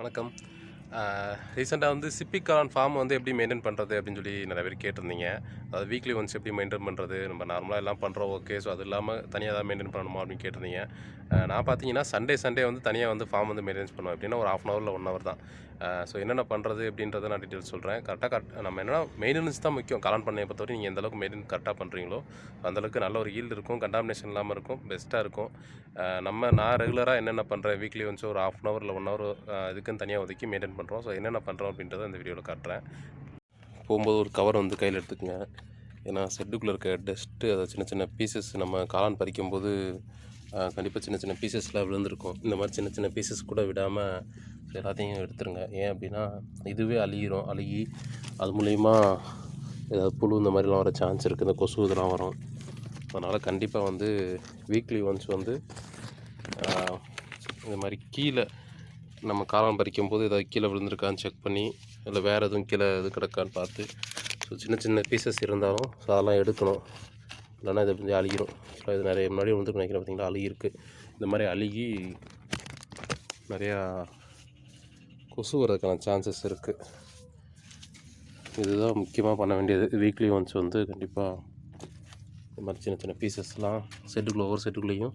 வணக்கம். ரீசெண்டாக வந்து சிப்பிக்கான் ஃபார்ம் வந்து எப்படி மெயின்டைன் பண்ணுறது அப்படின்னு சொல்லி நிறைய பேர் கேட்டிருந்தீங்க. அதாவது வீக்லி ஒன்ஸ் எப்படி மெயின்டைன் பண்ணுறது நம்ம நார்மலாக எல்லாம் பண்ணுறோம் ஓகே ஸோ அது இல்லாமல் தனியாக தான் மெயின்டைன் பண்ணணுமா அப்படின்னு கேட்டிருந்தீங்க. நான் பார்த்தீங்கன்னா சண்டே சண்டே வந்து தனியாக வந்து ஃபார்ம் வந்து மெயின்டைன்ஸ் பண்ணுவேன். எப்படின்னா ஒரு ஆஃப் அன் ஹவரில் ஒன் ஹவர் தான். ஸோ என்னென்ன பண்ணுறது அப்படின்றத நான் டீட்டெயில் சொல்கிறேன் கரெக்டாக கரெக்ட் நம்ம என்னென்னா மெயின்டெனன்ஸ் தான் முக்கியம். காலான் பண்ணையை பொறுத்தவரை நீங்கள் எந்தளவுக்கு மெயின்டைன் கரெக்டாக பண்ணுறீங்களோ அந்தளவுக்கு நல்ல ஒரு ஈல்டு இருக்கும் கண்டாமினேஷன் இல்லாமல் இருக்கும் பெஸ்ட்டாக இருக்கும். நம்ம நான் ரெகுலராக என்னென்ன பண்ணுறேன் வீக்லி வந்து ஒரு ஆஃப் அன் ஹவர் இல்லை ஒன் ஹவர் இதுக்குன்னு தனியாக ஒதுக்கி மெயின்டைன் பண்ணுறோம் ஸோ என்னென்ன பண்ணுறோம் அப்படின்றத இந்த வீடியோவில் காட்டுறேன். போகும்போது ஒரு கவர் வந்து கையில் எடுத்துக்கங்க. ஏன்னா செட்டுக்குள்ளே இருக்க டஸ்ட்டு அதை சின்ன சின்ன பீசஸ் நம்ம காளான் பறிக்கும்போது கண்டிப்பாக சின்ன சின்ன பீசஸ்லாம் விழுந்திருக்கும். இந்த மாதிரி சின்ன சின்ன பீசஸ் கூட விடாமல் எல்லாத்தையும் எடுத்துருங்க. ஏன் அப்படின்னா இதுவே அழுகிரும் அழுகி அது மூலயமா ஏதாவது புழு இந்த மாதிரிலாம் வர சான்ஸ் இருக்குது இந்த கொசு இதெல்லாம் வரும். அதனால் கண்டிப்பாக வந்து வீக்லி ஒன்ஸ் வந்து இந்த மாதிரி கீழே நம்ம காளான் பறிக்கும்போது ஏதாவது கீழே விழுந்திருக்கான்னு செக் பண்ணி இல்லை வேறு எதுவும் கீழே இது கிடக்கான்னு பார்த்து ஸோ சின்ன சின்ன பீசஸ் இருந்தாலும் ஸோ அதெல்லாம் எடுக்கணும். இல்லைன்னா இதை கொஞ்சம் அழுகிடும் ஸோ இது நிறைய முன்னாடி வந்து நினைக்கிறேன். பார்த்தீங்களா? அழுகிருக்கு இந்த மாதிரி அழுகி நிறையா கொசு வரதுக்கான சான்சஸ் இருக்குது இதுதான் முக்கியமாக பண்ண வேண்டியது. வீக்லி ஒன்ஸ் வந்து கண்டிப்பாக இந்த மாதிரி சின்ன சின்ன பீசஸ்லாம் செட்டுக்குள்ளே ஒவ்வொரு செட்டுக்குள்ளேயும்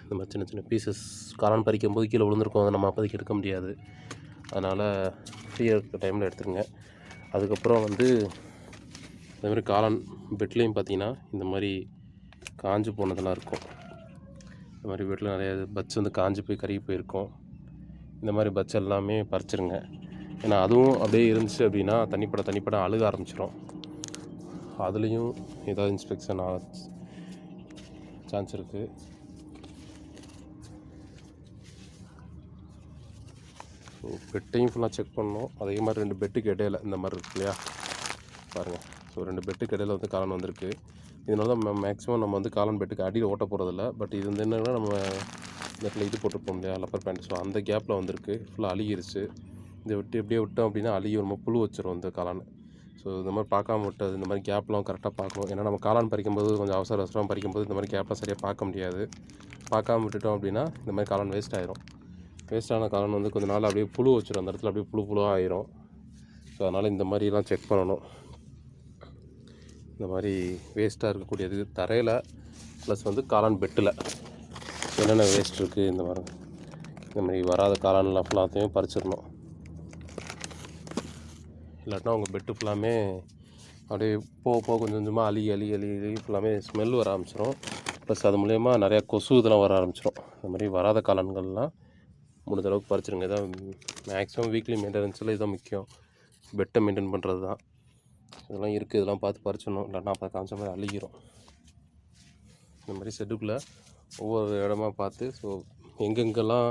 இந்த மாதிரி சின்ன சின்ன பீசஸ் காளான் பறிக்கும் போது கீழே விழுந்திருக்கும். அதை நம்ம அப்போதைக்கு எடுக்க முடியாது. அதனால் ஃப்ரீயாக இருக்க டைமில் எடுத்துருங்க அதுக்கப்புறம் வந்து இந்த மாதிரி காளான் பெட்லேயும் பார்த்தீங்கன்னா இந்த மாதிரி காஞ்சு போனதெல்லாம் இருக்கும். இந்த மாதிரி வீட்டில் நிறைய பட்ஸ் வந்து காஞ்சு போய் கருகி போயிருக்கும். இந்த மாதிரி பட்ஸ் எல்லாமே பறிச்சிருங்க. ஏன்னா அதுவும் அப்படியே இருந்துச்சு அப்படின்னா தனிப்பட தனிப்பட அழுக ஆரம்பிச்சிடும் அதுலேயும் ஏதாவது இன்ஸ்பெக்ஷன் ஆக சான்ஸ் இருக்குது ஸோ பெட்டையும் ஃபுல்லாக செக் பண்ணோம் அதே மாதிரி ரெண்டு பெட்டுக்கு இடையில இந்த மாதிரி இருக்கு இல்லையா? பாருங்கள் ஸோ ரெண்டு பெட்டுக்கு இடையில வந்து காலன் வந்திருக்கு. இதனால தான் மேக்ஸிமம் நம்ம வந்து காலன் பெட்டுக்கு அடியில் ஓட்ட போகிறதில்ல பட் இது வந்து என்னன்னா நம்ம இடத்துல இது போட்டிருப்போம் இல்லையா? லப்பர் பேண்ட் ஸோ அந்த கேப்பில் வந்திருக்கு. ஃபுல்லாக அழுகிருச்சு. இதை விட்டு எப்படியே விட்டோம் அப்படின்னா அழுகி ரொம்ப புழு வச்சிரும் இந்த காளான். ஸோ இந்த மாதிரி பார்க்காம விட்டது இந்த மாதிரி கேப்லாம் கரெக்டாக பார்க்கணும். ஏன்னா நம்ம காளான் பறிக்கும்போது கொஞ்சம் அவசர அவசரம் பறிக்கும்போது இந்த மாதிரி கேப்லாம் சரியாக பார்க்க முடியாது. பார்க்காம விட்டுட்டோம் அப்படின்னா இந்த மாதிரி காளான் வேஸ்ட் ஆயிரும். வேஸ்ட்டான காளான் வந்து கொஞ்சம் நாள் அப்படியே புழு வச்சிடும் அந்த இடத்துல அப்படியே புழு புழுவாக ஆயிரும். ஸோ அதனால் இந்த மாதிரிலாம் செக் பண்ணணும். இந்த மாதிரி வேஸ்ட்டாக இருக்கக்கூடியது தரையில் ப்ளஸ் வந்து காளான் பெட்டில் என்னென்ன வேஸ்ட் இருக்குது இந்த மாதிரி. இந்த மாதிரி வராத காளான்லாம் ஃபுல்லாத்தையும் பறிச்சிடணும். இல்லாட்டினா உங்கள் பெட்டு ஃபுல்லாமே அப்படியே போக போக கொஞ்சம் கொஞ்சமாக அழுகி அழுகி அழுகி அழுகி ஃபுல்லாமே ஸ்மெல் வர ஆரம்பிச்சிடும் ப்ளஸ் அது மூலயமா நிறையா கொசு இதெல்லாம் வர ஆரம்பிச்சிடும் இந்த மாதிரி வராத காளான்கள்லாம் முடிஞ்ச அளவுக்கு பறிச்சிருங்க. இதான் மேக்ஸிமம் வீக்லி மெயின்டெனன்ஸில் இதான் முக்கியம். பெட்டை மெயின்டைன் பண்ணுறது தான் இதெல்லாம் இருக்குது இதெல்லாம் பார்த்து பறிச்சிடணும். இல்லைன்னா அப்போ காமிச்ச மாதிரி அழுகிரும். இந்த மாதிரி செட்டுக்குள்ளே ஒவ்வொரு இடமா பார்த்து ஸோ எங்கெங்கெல்லாம்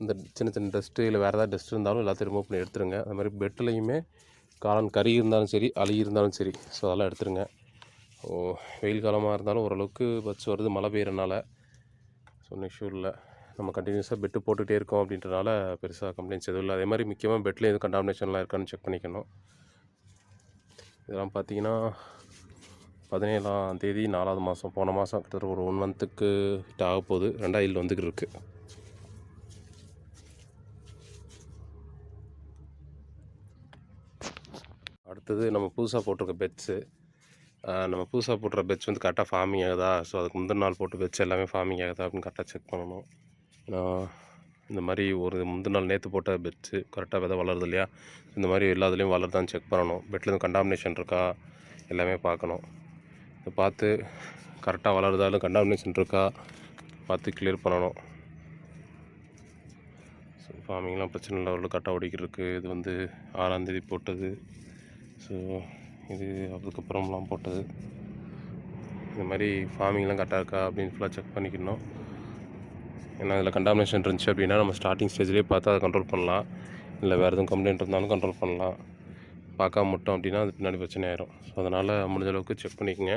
இந்த சின்ன சின்ன டஸ்ட்டு இல்லை வேறு ஏதாவது டஸ்ட் இருந்தாலும் எல்லாத்தையும் ரிமூவ் பண்ணி எடுத்துருங்க. அது மாதிரி பெட்லேயுமே காளான் கறி இருந்தாலும் சரி அழுகி இருந்தாலும் சரி ஸோ அதெல்லாம் எடுத்துருங்க. ஓ வெயில் காலமாக இருந்தாலும் ஓரளவுக்கு பச்சு வருது மழை பெய்யறனால. ஸோ ஒன்றும் இஷ்யூ இல்லை. நம்ம கண்டினியூஸாக பெட்டு போட்டுகிட்டே இருக்கோம் அப்படின்றனால பெருசாக கம்ப்ளைண்ட்ஸ் எதுவும் இல்லை. அதே மாதிரி முக்கியமாக பெட்டில் எதுவும் கண்டாமினேஷன்லாம் இருக்கான்னு செக் பண்ணிக்கணும். இதெல்லாம் பார்த்தீங்கன்னா பதினேழாம் தேதி நாலாவது மாதம் போன மாதம் கிட்டத்தட்ட ஒரு ஒன் மந்த்துக்கு கிட்ட ஆக போகுது. ரெண்டாயிரம் வந்துக்கிட்டு இருக்கு. அடுத்தது நம்ம புதுசாக போட்டிருக்க பெட்ஸு நம்ம புதுசாக போட்டுற பெட்ஸ் வந்து கரெக்டாக ஃபார்மிங் ஆகுதா? ஸோ அதுக்கு முந்தின நாள் போட்டு பெட்ஸ் எல்லாமே ஃபார்மிங் ஆகுதா அப்படின்னு கரெக்டாக செக் பண்ணணும். ஏன்னா இந்த மாதிரி ஒரு முந்தின நாள் நேற்று போட்ட பெட்ஸு கரெக்டாக விதை வளருது இல்லையா? இந்த மாதிரி எல்லாத்துலேயும் வளருதான்னு செக் பண்ணணும். பெட்டில் எதுவும் கண்டாமினேஷன் இருக்கா? எல்லாமே பார்க்கணும். இதை பார்த்து கரெக்டாக வளருதா இல்லை கண்டாமினேஷன் இருக்கா? பார்த்து கிளியர் பண்ணணும். ஸோ ஃபார்மிங்லாம் பிரச்சனை இல்லை அவ்வளோ கரெக்டாக ஓடிக்கிட்டு இருக்குது இது வந்து ஆறாந்தேதி போட்டது. ஸோ இது அதுக்கப்புறம்லாம் போட்டது. இந்த மாதிரி ஃபார்மிங்லாம் கரெக்டாக இருக்கா அப்படின்னு ஃபுல்லாக செக் பண்ணிக்கணும். ஏன்னா இதில் கண்டாமினேஷன் இருந்துச்சு அப்படின்னா நம்ம ஸ்டார்டிங் ஸ்டேஜ்லேயே பார்த்து அதை கண்ட்ரோல் பண்ணலாம். இல்லை வேறு எதுவும் கம்ப்ளைண்ட் இருந்தாலும் கண்ட்ரோல் பண்ணலாம். பார்க்காம மட்டும் அப்படின்னா அது பின்னாடி பிரச்சனை ஆயிரும் ஸோ அதனால் முடிஞ்ச அளவுக்கு செக் பண்ணிக்கோங்க.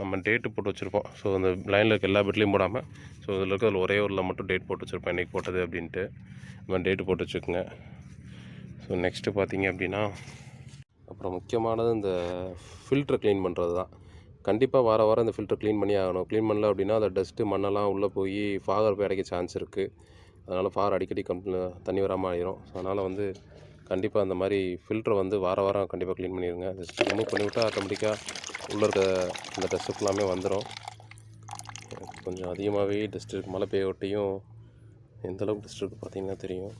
நம்ம டேட்டு போட்டு வச்சுருப்போம். ஸோ அந்த லைனில் இருக்க எல்லா பெட்லையும் போடாமல் ஸோ இதில் இருக்கிற ஒரே ஊரில் மட்டும் டேட் போட்டு வச்சுருப்போம். இன்றைக்கி போட்டது அப்படின்ட்டு. நம்ம டேட்டு போட்டு வச்சுக்கோங்க. ஸோ நெக்ஸ்ட்டு பார்த்தீங்க அப்படின்னா அப்புறம் முக்கியமானது இந்த ஃபில்ட்ரு க்ளீன் பண்ணுறது தான். கண்டிப்பாக வார வாரம் இந்த ஃபில்டர் க்ளீன் பண்ணி ஆகணும். க்ளீன் பண்ணல அப்படின்னா அதை டஸ்ட்டு மண்ணெல்லாம் உள்ளே போய் ஃபாகர் போய் அடைக்க சான்ஸ் இருக்குது அதனால் ஃபார் அடிக்கடி கம்ப்ள தண்ணி வராமல் ஆயிரும். ஸோ அதனால் வந்து கண்டிப்பாக அந்த மாதிரி ஃபில்டரை வந்து வார வாரம் கண்டிப்பாக க்ளீன் பண்ணிடுங்க ஜஸ்ட் ரிமூவ் பண்ணிவிட்டால் ஆட்டோமேட்டிக்காக உள்ளே இருக்க அந்த டஸ்ட் ஃபுல்லாமே வந்துடும் கொஞ்சம் அதிகமாகவே டஸ்ட் இருக்குது மழை பெய்ய ஒட்டியும் எந்தளவுக்கு டஸ்ட் இருக்குது பார்த்தீங்கன்னா தெரியும்.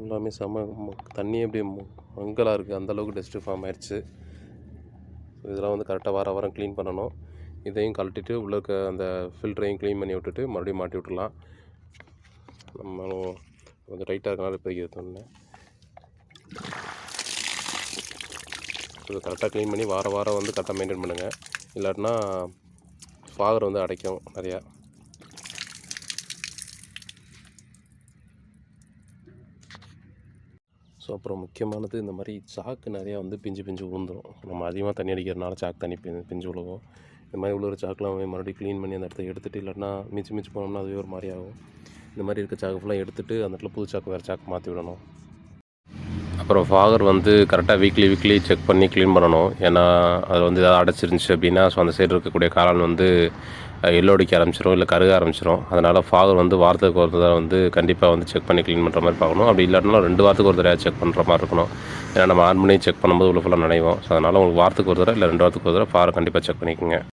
எல்லாமே செம தண்ணி அப்படியே மங்கலாக இருக்குது அந்தளவுக்கு டஸ்ட்டு ஃபார்ம் ஆயிடுச்சு ஸோ இதெல்லாம் வந்து கரெக்டாக வார வாரம் க்ளீன் பண்ணணும். இதையும் கழட்டிட்டு உள்ளே இருக்க அந்த ஃபில்டரையும் க்ளீன் பண்ணி விட்டுட்டு மறுபடியும் மாட்டி விட்டுடலாம். நம்ம கொஞ்சம் டைட்டாக இருக்கனால இப்போ சொன்னேன் இதை கரெக்டாக க்ளீன் பண்ணி வார வாரம் வந்து கரெக்டாக மெயின்டைன் பண்ணுங்கள் இல்லாட்டினா ஃபாகர் வந்து அடைக்கும் நிறையா. ஸோ அப்புறம் முக்கியமானது இந்த மாதிரி சாக்கு நிறையா வந்து பிஞ்சு பிஞ்சு விழுந்துரும் நம்ம அதிகமாக தண்ணி அடிக்கிறதுனால சாக்கு தண்ணி பிஞ்சு விழுவும் இந்த மாதிரி உள்ள சாக்குலாம் மறுபடியும் க்ளீன் பண்ணி அந்த இடத்த எடுத்துகிட்டு இல்லைன்னா மிச்சு மிச்சு போனோம்னா அதுவே ஒரு மாதிரி ஆகும். இந்த மாதிரி இருக்க சாக்கு ஃபுல்லாக எடுத்துகிட்டு அந்த இடத்துல புது சாக்கு வேறு சாக்கு மாற்றி விடணும். அப்புறம் ஃபாகர் வந்து கரெக்டாக வீக்லி வீக்லி செக் பண்ணி க்ளீன் பண்ணணும். ஏன்னா அது வந்து ஏதாவது அடைச்சிருந்துச்சு அப்படின்னா ஸோ அந்த சைடு இருக்கக்கூடிய காளான் வந்து எல்லோடிக்க ஆரம்பிச்சிடும் ஆரம்பிச்சிரும் இல்லை கருக ஆரம்பிச்சிரும். அதனால் ஃபாகர் வந்து வாரத்துக்கு ஒரு தடவை வந்து கண்டிப்பாக வந்து செக் பண்ணி க்ளீன் பண்ணுற மாதிரி பார்க்கணும். அப்படி இல்லாட்டினா ரெண்டு வாரத்துக்கு ஒரு தடவை செக் பண்ணுற மாதிரி இருக்கணும். ஏன்னா நம்ம ஆன் பண்ணி செக் பண்ணும்போது உள்ள ஃபுல்லாக நினைவோம். ஸோ அதனால் உங்களுக்கு வாரத்துக்கு ஒரு தடவை இல்லை ரெண்டு வாரத்துக்கு ஒரு தடவை ஃபாகர் கண்டிப்பாக செக் பண்ணிக்கோங்க.